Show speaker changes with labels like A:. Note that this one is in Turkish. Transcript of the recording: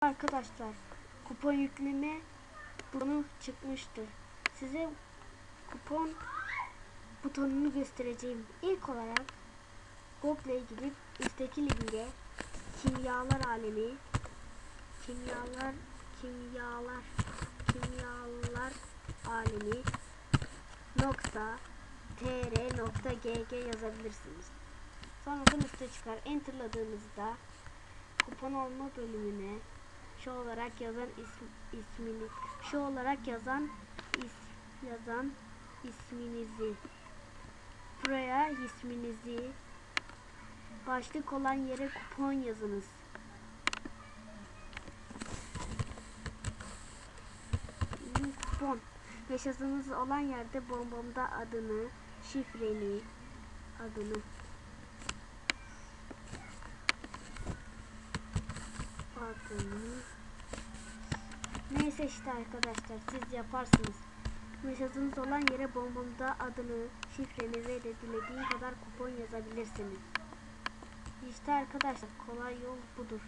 A: Arkadaşlar kupon yükleme butonu çıkmıştır. Size kupon butonunu göstereceğim. İlk olarak Google'e gidip üstteki linke kimyalar alemi kimyalar kimyalar kimyalar alemi nokta tr nokta gg yazabilirsiniz. Sonradan üstte çıkar. Enter'ladığınızda kupon olma bölümüne şu olarak yazan ism, ismini şu olarak yazan is, yazan isminizi. Buraya isminizi başlık olan yere kupon yazınız. Kupon. Yaşadığınız olan yerde bombamda adını, şifreni, adını. Adını Neyse işte arkadaşlar siz yaparsınız. Yaşadığınız olan yere bombamda adını, şifreni ve de dilediğin kadar kupon yazabilirsiniz. İşte arkadaşlar kolay yol budur.